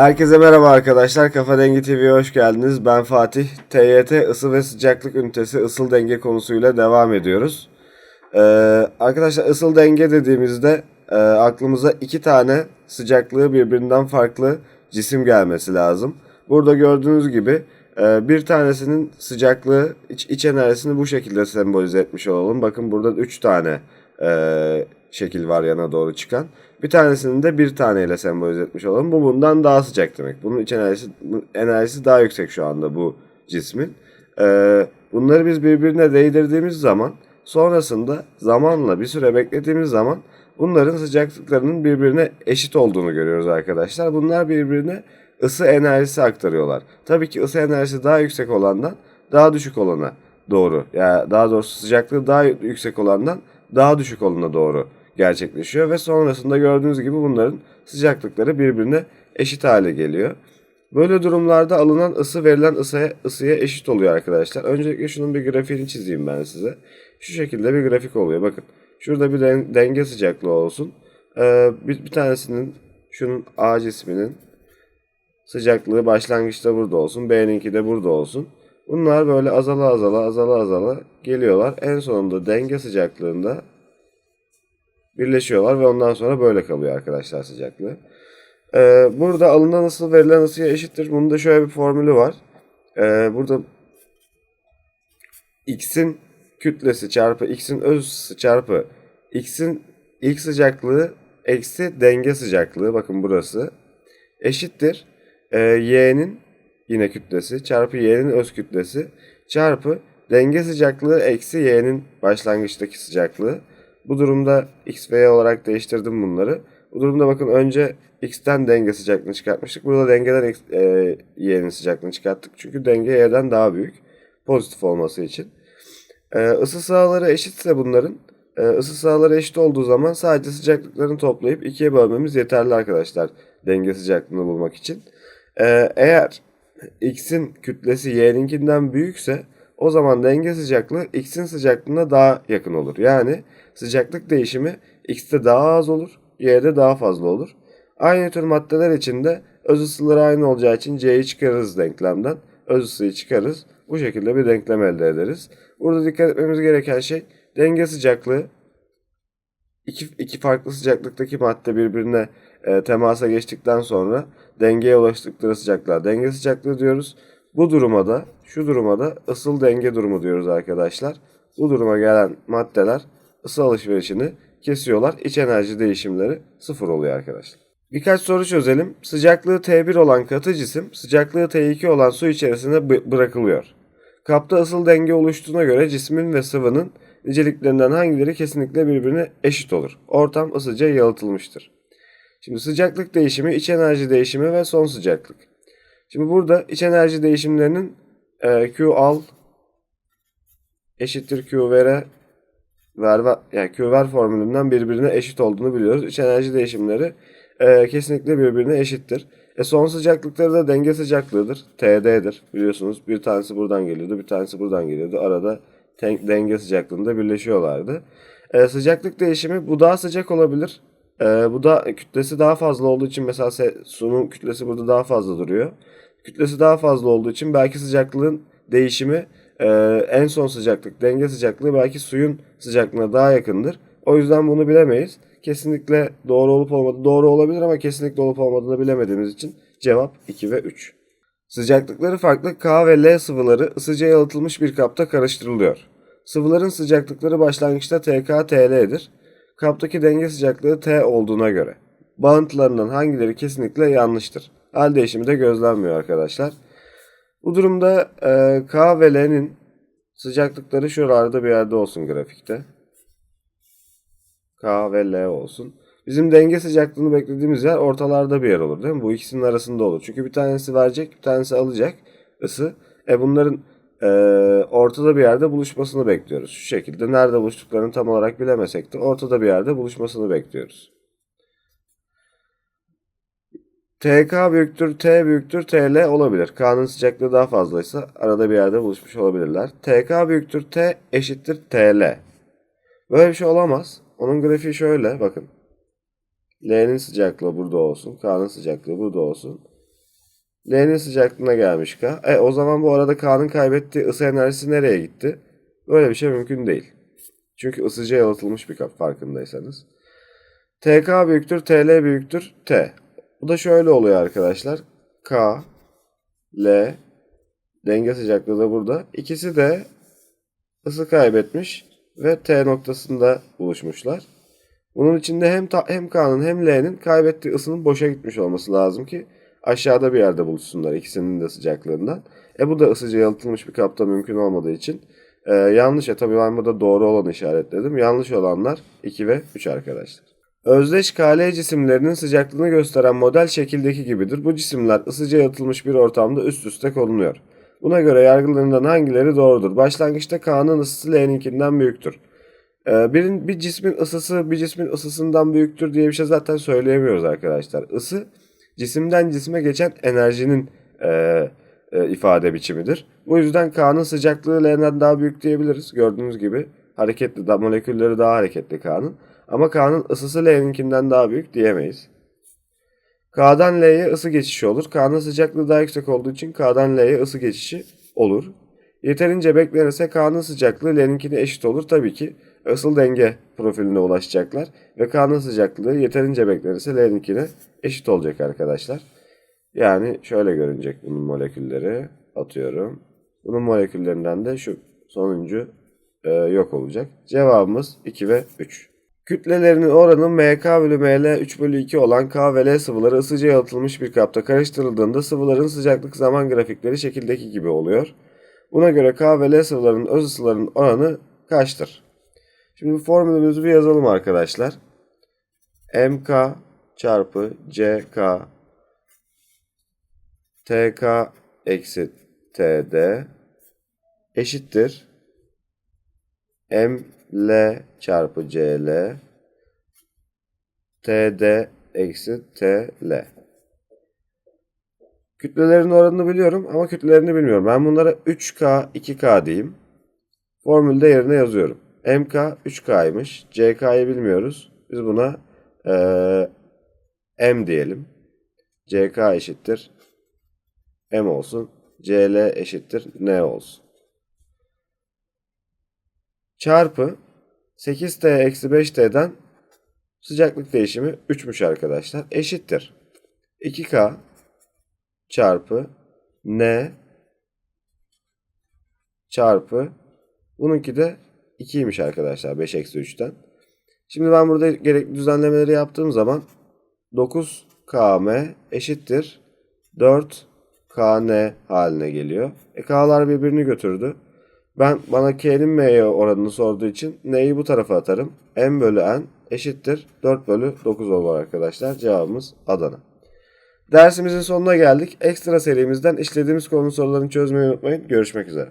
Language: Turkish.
Herkese merhaba arkadaşlar. Kafa Dengi TV'ye hoş geldiniz. Ben Fatih. TYT ısı ve sıcaklık ünitesi ısıl denge konusuyla devam ediyoruz. Ee, arkadaşlar ısıl denge dediğimizde e, aklımıza iki tane sıcaklığı birbirinden farklı cisim gelmesi lazım. Burada gördüğünüz gibi e, bir tanesinin sıcaklığı iç, iç enerjisini bu şekilde sembolize etmiş olalım. Bakın burada üç tane e, şekil var yana doğru çıkan. Bir tanesini de bir taneyle sembolize etmiş olalım. Bu bundan daha sıcak demek. Bunun iç enerjisi, enerjisi daha yüksek şu anda bu cismin. Ee, bunları biz birbirine değdirdiğimiz zaman sonrasında zamanla bir süre beklediğimiz zaman bunların sıcaklıklarının birbirine eşit olduğunu görüyoruz arkadaşlar. Bunlar birbirine ısı enerjisi aktarıyorlar. Tabii ki ısı enerjisi daha yüksek olandan daha düşük olana doğru. Yani daha doğrusu sıcaklığı daha yüksek olandan daha düşük olana doğru gerçekleşiyor ve sonrasında gördüğünüz gibi bunların sıcaklıkları birbirine eşit hale geliyor. Böyle durumlarda alınan ısı verilen ısıya, ısıya eşit oluyor arkadaşlar. Öncelikle şunun bir grafiğini çizeyim ben size. Şu şekilde bir grafik oluyor. Bakın şurada bir den- denge sıcaklığı olsun. Ee, bir, bir tanesinin şunun A cisminin sıcaklığı başlangıçta burada olsun. B'ninki de burada olsun. Bunlar böyle azala azala azala azala geliyorlar. En sonunda denge sıcaklığında birleşiyorlar ve ondan sonra böyle kalıyor arkadaşlar sıcaklığı. Ee, burada alınan ısı verilen ısıya eşittir. Bunun da şöyle bir formülü var. Ee, burada x'in kütlesi çarpı x'in öz ısısı çarpı x'in ilk sıcaklığı eksi denge sıcaklığı bakın burası eşittir. Ee, y'nin yine kütlesi çarpı y'nin öz kütlesi çarpı denge sıcaklığı eksi y'nin başlangıçtaki sıcaklığı. Bu durumda x ve y olarak değiştirdim bunları. Bu durumda bakın önce x'ten denge sıcaklığını çıkartmıştık. Burada dengeden x, e, y'nin sıcaklığını çıkarttık. Çünkü denge y'den daha büyük. Pozitif olması için. E, ısı sahaları eşitse bunların e, ısı sahaları eşit olduğu zaman sadece sıcaklıklarını toplayıp ikiye bölmemiz yeterli arkadaşlar. Denge sıcaklığını bulmak için. E, eğer x'in kütlesi y'ninkinden büyükse o zaman denge sıcaklığı x'in sıcaklığına daha yakın olur. Yani sıcaklık değişimi x'te daha az olur, y'de daha fazla olur. Aynı tür maddeler için de öz ısıları aynı olacağı için c'yi çıkarırız denklemden. Öz ısıyı çıkarırız. Bu şekilde bir denklem elde ederiz. Burada dikkat etmemiz gereken şey denge sıcaklığı. İki, iki farklı sıcaklıktaki madde birbirine e, temasa geçtikten sonra dengeye ulaştıkları sıcaklığa denge sıcaklığı diyoruz. Bu duruma da şu duruma da ısıl denge durumu diyoruz arkadaşlar. Bu duruma gelen maddeler ısı alışverişini kesiyorlar. İç enerji değişimleri sıfır oluyor arkadaşlar. Birkaç soru çözelim. Sıcaklığı T1 olan katı cisim sıcaklığı T2 olan su içerisine bı- bırakılıyor. Kapta ısıl denge oluştuğuna göre cismin ve sıvının niceliklerinden hangileri kesinlikle birbirine eşit olur? Ortam ısıca yalıtılmıştır. Şimdi sıcaklık değişimi, iç enerji değişimi ve son sıcaklık. Şimdi burada iç enerji değişimlerinin e, Q al eşittir Q vere ver, ver yani Q ver formülünden birbirine eşit olduğunu biliyoruz. İç enerji değişimleri e, kesinlikle birbirine eşittir. E son sıcaklıkları da denge sıcaklığıdır. TD'dir. Biliyorsunuz bir tanesi buradan geliyordu, bir tanesi buradan geliyordu. Arada denge sıcaklığında birleşiyorlardı. E, sıcaklık değişimi bu daha sıcak olabilir. E, bu da kütlesi daha fazla olduğu için mesela se- sunun kütlesi burada daha fazla duruyor. Kütlesi daha fazla olduğu için belki sıcaklığın değişimi e, en son sıcaklık, denge sıcaklığı belki suyun sıcaklığına daha yakındır. O yüzden bunu bilemeyiz. Kesinlikle doğru olup olmadığı doğru olabilir ama kesinlikle olup olmadığını bilemediğimiz için cevap 2 ve 3. Sıcaklıkları farklı K ve L sıvıları ısıca yalıtılmış bir kapta karıştırılıyor. Sıvıların sıcaklıkları başlangıçta TK, TL'dir. Kaptaki denge sıcaklığı T olduğuna göre. Bağıntılarından hangileri kesinlikle yanlıştır? Hal değişimi de gözlenmiyor arkadaşlar. Bu durumda e, K ve L'nin sıcaklıkları şuralarda bir yerde olsun grafikte. K ve L olsun. Bizim denge sıcaklığını beklediğimiz yer ortalarda bir yer olur değil mi? Bu ikisinin arasında olur. Çünkü bir tanesi verecek, bir tanesi alacak ısı. E bunların e, ortada bir yerde buluşmasını bekliyoruz. Şu şekilde nerede buluştuklarını tam olarak bilemesek de ortada bir yerde buluşmasını bekliyoruz. TK büyüktür, T büyüktür, TL olabilir. K'nın sıcaklığı daha fazlaysa arada bir yerde buluşmuş olabilirler. TK büyüktür, T eşittir TL. Böyle bir şey olamaz. Onun grafiği şöyle bakın. L'nin sıcaklığı burada olsun. K'nın sıcaklığı burada olsun. L'nin sıcaklığına gelmiş K. E o zaman bu arada K'nın kaybettiği ısı enerjisi nereye gitti? Böyle bir şey mümkün değil. Çünkü ısıca yalıtılmış bir kap farkındaysanız. TK büyüktür, TL büyüktür, T. Bu da şöyle oluyor arkadaşlar. K, L, denge sıcaklığı da burada. İkisi de ısı kaybetmiş ve T noktasında buluşmuşlar. Bunun içinde hem ta- hem K'nın hem L'nin kaybettiği ısının boşa gitmiş olması lazım ki aşağıda bir yerde buluşsunlar ikisinin de sıcaklığından. E bu da ısıca yalıtılmış bir kapta mümkün olmadığı için e, yanlış. E tabii ben burada doğru olanı işaretledim. Yanlış olanlar 2 ve 3 arkadaşlar. Özdeş KL cisimlerinin sıcaklığını gösteren model şekildeki gibidir. Bu cisimler ısıca yalıtılmış bir ortamda üst üste konunuyor. Buna göre yargılarından hangileri doğrudur? Başlangıçta K'nın ısısı L'ninkinden büyüktür. Ee, bir, bir cismin ısısı bir cismin ısısından büyüktür diye bir şey zaten söyleyemiyoruz arkadaşlar. Isı cisimden cisme geçen enerjinin e, e, ifade biçimidir. Bu yüzden K'nın sıcaklığı L'den daha büyük diyebiliriz. Gördüğünüz gibi hareketli, da, molekülleri daha hareketli K'nın. Ama K'nın ısısı L'ninkinden daha büyük diyemeyiz. K'dan L'ye ısı geçişi olur. K'nın sıcaklığı daha yüksek olduğu için K'dan L'ye ısı geçişi olur. Yeterince beklenirse K'nın sıcaklığı L'ninkine eşit olur. Tabii ki ısıl denge profiline ulaşacaklar. Ve K'nın sıcaklığı yeterince beklenirse L'ninkine eşit olacak arkadaşlar. Yani şöyle görünecek bunun molekülleri. Atıyorum. Bunun moleküllerinden de şu sonuncu e, yok olacak. Cevabımız 2 ve 3. Kütlelerinin oranı MK bölü ML 3 bölü 2 olan K ve L sıvıları ısıca yalıtılmış bir kapta karıştırıldığında sıvıların sıcaklık zaman grafikleri şekildeki gibi oluyor. Buna göre K ve L sıvılarının öz ısılarının oranı kaçtır? Şimdi formülümüzü bir yazalım arkadaşlar. MK çarpı CK TK eksi TD eşittir. ML çarpı CL TD eksi TL. Kütlelerin oranını biliyorum ama kütlelerini bilmiyorum. Ben bunlara 3K, 2K diyeyim. Formülde yerine yazıyorum. MK 3K'ymış. CK'yı bilmiyoruz. Biz buna eee, M diyelim. CK eşittir M olsun. CL eşittir N olsun. Çarpı 8T eksi 5T'den sıcaklık değişimi 3'müş arkadaşlar. Eşittir. 2K çarpı N çarpı bununki de 2'ymiş arkadaşlar 5 eksi 3'ten. Şimdi ben burada gerekli düzenlemeleri yaptığım zaman 9 km eşittir 4 kn haline geliyor. E k'lar birbirini götürdü. Ben bana k'nin m'ye oranını sorduğu için n'yi bu tarafa atarım. m bölü n eşittir 4 bölü 9 olur arkadaşlar. Cevabımız Adana. Dersimizin sonuna geldik. Ekstra serimizden işlediğimiz konu sorularını çözmeyi unutmayın. Görüşmek üzere.